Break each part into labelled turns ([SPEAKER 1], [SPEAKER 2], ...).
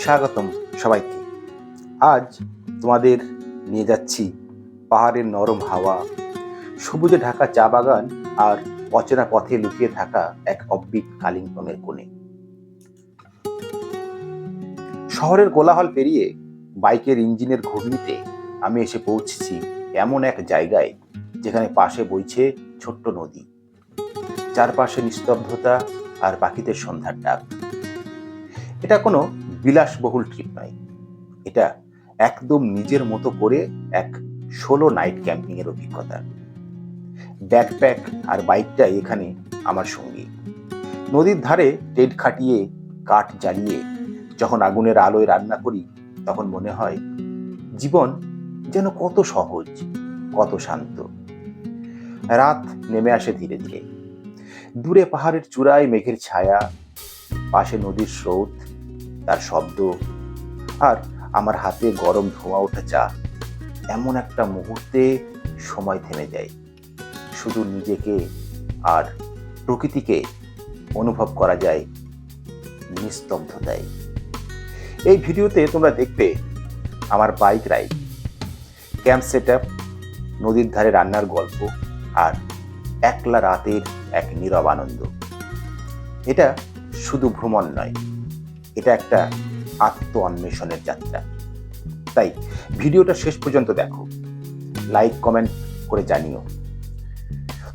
[SPEAKER 1] স্বাগতম সবাইকে। আজ তোমাদের নিয়ে যাচ্ছি পাহাড়ের নরম হাওয়া, সবুজে ঢাকা চা বাগান আর অচেনা পথে লুকিয়ে থাকা এক অব্বিট কালিম্পংয়ের কোণে। শহরের কোলাহল পেরিয়ে বাইকের ইঞ্জিনের ঘূর্ণিতে আমি এসে পৌঁছেছি এমন এক জায়গায় যেখানে পাশে বইছে ছোট্ট নদী। চারপাশে নিস্তব্ধতা আর পাখিদের সন্ধ্যার ডাক। এটা কোনো বিলাসবহুল ট্রিপ নয়। এটা একদম নিজের মতো করে এক ষোলো নাইট ক্যাম্পিং এর অভিজ্ঞতা। ব্যাকপ্যাক আর বাইকটা এখানে আমার সঙ্গী। নদীর ধারে টেট খাটিয়ে, কাঠ জ্বালিয়ে যখন আগুনের আলোয় রান্না করি, তখন মনে হয় জীবন যেন কত সহজ, কত শান্ত। রাত নেমে আসে ধীরে ধীরে। দূরে পাহাড়ের চূড়ায় মেঘের ছায়া, পাশে নদীর স্রোত তার শব্দ। আর আমার হাতে গরম ধোঁয়া ওঠা চা। এমন একটা মুহূর্তে সময় থেমে যায়। শুধু নিজেকে আর প্রকৃতিকে অনুভব করা যায় নিস্তব্ধতায়। এই ভিডিওতে তোমরা দেখবে আমার bike ride camp set up নদীর ধারে রান্নার গল্প আর একলা রাতের এক নীরব আনন্দ। এটা শুধু ভ্রমণ নয়। এটা একটা আত্ম অন্বেষণের যাত্রা। তাই ভিডিওটা শেষ পর্যন্ত দেখো। লাইক কমেন্ট করে জানিও।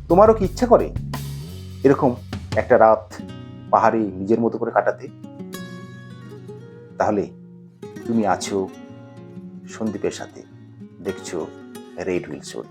[SPEAKER 1] তোমারও কি ইচ্ছা করে এরকম একটা রাত পাহাড়ে নিজের মতো করে কাটাতে? তাহলে তুমি আছো সন্দীপের সাথে। দেখছ রেড শো